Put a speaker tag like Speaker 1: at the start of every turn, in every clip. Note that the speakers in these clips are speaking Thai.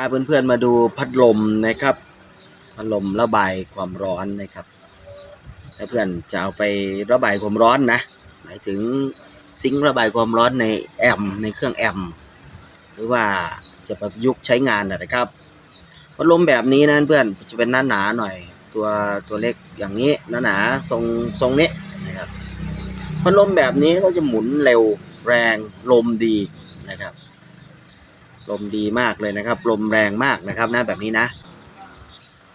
Speaker 1: าเพื่อนๆมาดูพัดลมนะครับ พัดลมระบายความร้อนนะครับถ้าเพื่อนจะเอาไประบายความร้อนนะ หมายถึงซิงระบายความร้อนในแอมในเครื่องแอมหรือว่าจะประยุกต์ใช้งานนะนะครับพัดลมแบบนี้นะเพื่อนจะเป็นหน้าหนาหน่อย ตัวตัวเล็กอย่างนี้หน้าหนาทรงทรงนี้นะครับพัดลมแบบนี้ก็จะหมุนเร็วแรงลมดีนะครับ ลมดีมากเลยนะครับ ลมแรงมากนะครับนะแบบนี้นะ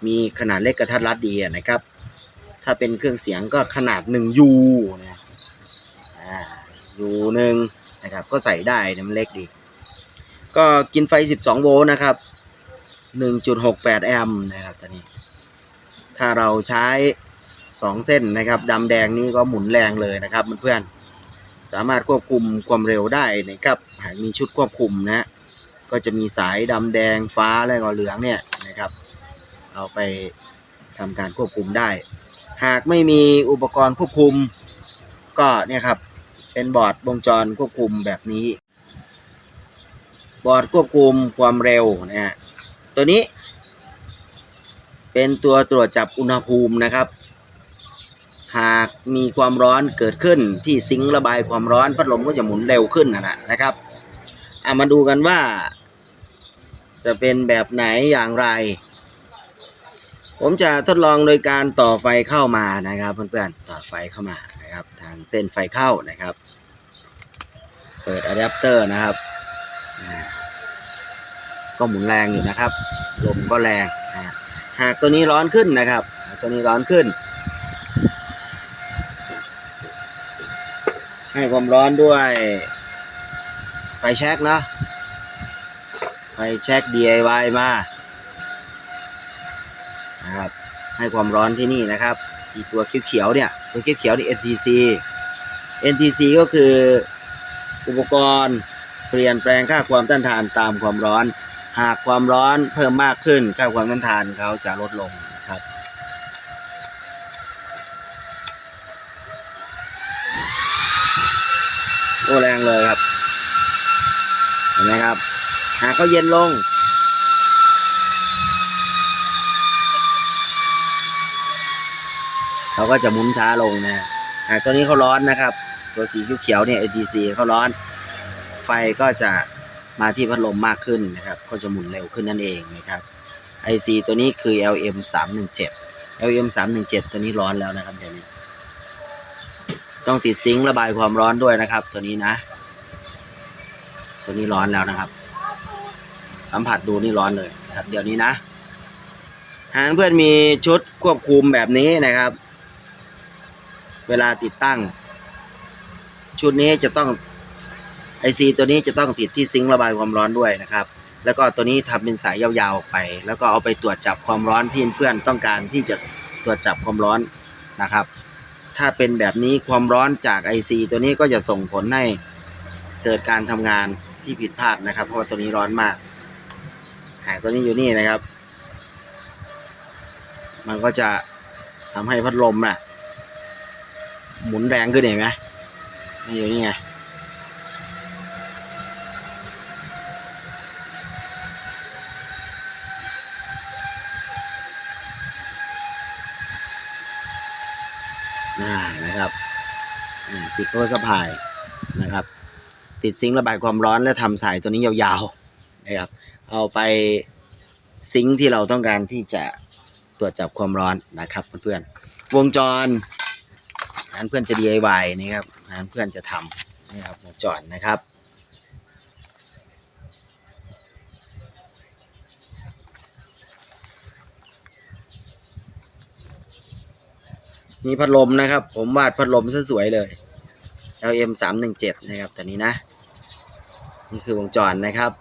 Speaker 1: มีขนาดเล็กกระทัดรัดดีนะครับ ถ้าเป็นเครื่องเสียงก็ขนาด1ยูนะอ่ายูหนึ่งนะครับ ก็ใส่ได้นะมันเล็กดี ก็กินไฟ 12 โวลต์นะครับ 1.68 แอมป์นะครับตอนนี้ ถ้าเราใช้ 2 เส้นนะครับดำแดงนี่ก็หมุนแรงเลยนะครับเพื่อนๆสามารถควบคุมความเร็วได้นะครับหากมีชุดควบคุมนะ ก็จะมีสายดำแดงฟ้าและก็เหลืองเนี่ยนะครับ เอาไปทำการควบคุมได้ หากไม่มีอุปกรณ์ควบคุมก็เนี่ยครับเป็นบอร์ดวงจรควบคุมแบบนี้ บอร์ดควบคุมความเร็วนะฮะตัวนี้ เป็นตัวตรวจจับอุณหภูมินะครับ หากมีความร้อนเกิดขึ้นที่ซิงค์ระบายความร้อนพัดลมก็จะหมุนเร็วขึ้นนะนะนะครับเอามาดูกันว่า จะเป็นแบบไหนอย่างไร ผมจะทดลองโดยการต่อไฟเข้ามานะครับเพื่อนๆต่อไฟเข้ามานะครับ ทางเส้นไฟเข้านะครับ เปิดอะแดปเตอร์นะครับ ก็หมุนแรงอยู่นะครับลมก็แรงนะหากตัวนี้ร้อนขึ้นนะครับตัวนี้ร้อนขึ้น ให้ความร้อนด้วยไฟแช็กเนาะ ไฟแช็ก DIY มานะครับ ให้ความร้อนที่นี่นะครับที่ตัวเขียวๆเนี่ย ตัวเขียวๆนี่ NTC NTC ก็คืออุปกรณ์เปลี่ยนแปลงค่าความต้านทานตามความร้อน หากความร้อนเพิ่มมากขึ้น ค่าความต้านทานเขาจะลดลงครับโอแรงเลยครับ เห็นไหมครับ หากเขาเย็นลง เขาก็จะหมุนช้าลงนะหากตัวนี้เขาร้อนนะครับ ตัวสีเขียวๆเนี่ย ADC เขาร้อน ไฟก็จะมาที่พัดลมมากขึ้นนะครับ ก็จะหมุนเร็วขึ้นนั่นเองนะครับ IC ตัวนี้คือ LM 317 LM 317ตัวนี้ร้อนแล้วนะครับเดี๋ยวนี้ ต้องติดซิงค์ระบายความร้อนด้วยนะครับ ตัวนี้นะ ตัวนี้ร้อนแล้วนะครับ สัมผัสดูนี่ร้อนเลยนะครับ เดี๋ยวนี้นะหากเพื่อนมีชุดควบคุมแบบนี้นะครับ เวลาติดตั้ง ชุดนี้จะต้องไอซีตัวนี้จะต้องติดที่ซิงค์ระบายความร้อนด้วยนะครับ แล้วก็ตัวนี้ทำเป็นสายยาวๆออกไป แล้วก็เอาไปตรวจจับความร้อนที่เพื่อนต้องการที่จะตรวจจับความร้อนนะครับ ถ้าเป็นแบบนี้ความร้อนจาก IC ตัวนี้ก็จะส่งผลให้เกิดการทำงานที่ผิดพลาดนะครับ เพราะว่าตัวนี้ร้อนมาก หากตัวนี้อยู่นี่นะครับ มันก็จะทำให้พัดลมน่ะ หมุนแรงขึ้นเห็นไหมนี่อยู่นี่ไงอ่นะครับติดโค้สะพายนะครับ ติดซิงค์ระบายความร้อนและทำสายตัวนี้ยาวๆ นะครับ เอาไปซิงค์ที่เราต้องการที่จะตรวจจับความร้อนนะครับเพื่อนๆวงจรงานเพื่อนจะ DIY นี่ครับงานเพื่อนจะทำนี่ครับวงจรนะครับนี่พัดลมนะครับ ผมวาดพัดลมซะสวยเลย LM 3 1 7นะครับตัวนี้นะ นี่คือวงจรนะครับ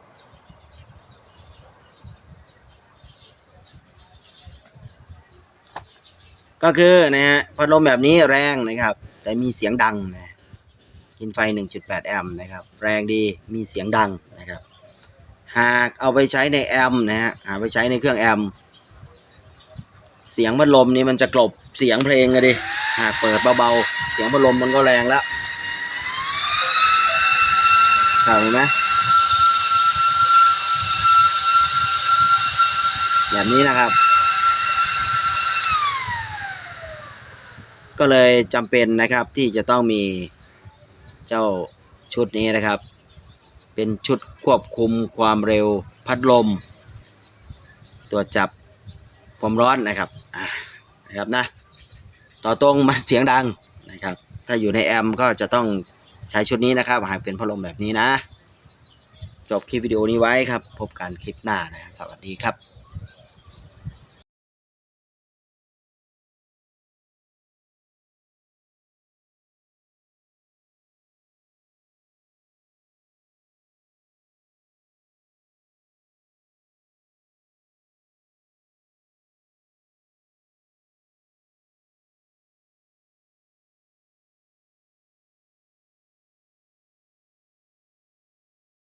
Speaker 1: ก็คือนะฮะพัดลมแบบนี้แรงนะครับ แต่มีเสียงดังนะกินไฟ 1.8 แอมป์นะครับ แรงดีมีเสียงดังนะครับ หากเอาไปใช้ในแอมป์นะฮะหาไปใช้ในเครื่องแอมป์เสียงพัดลมนี้มันจะกลบเสียงเพลงอะดิหากเปิดเบาๆเสียงพัดลมมันก็แรงแล้วเห็นไหมแบบนี้นะครับ ก็เลยจำเป็นนะครับที่จะต้องมีเจ้าชุดนี้นะครับ เป็นชุดควบคุมความเร็วพัดลมตรวจจับความร้อนนะครับนะครับนะต่อตรงมันเสียงดังนะครับ ถ้าอยู่ในแอมก็จะต้องใช้ชุดนี้นะครับ หากเป็นพัดลมแบบนี้นะ จบคลิปวิดีโอนี้ไว้ครับ พบกันคลิปหน้านะสวัสดีครับ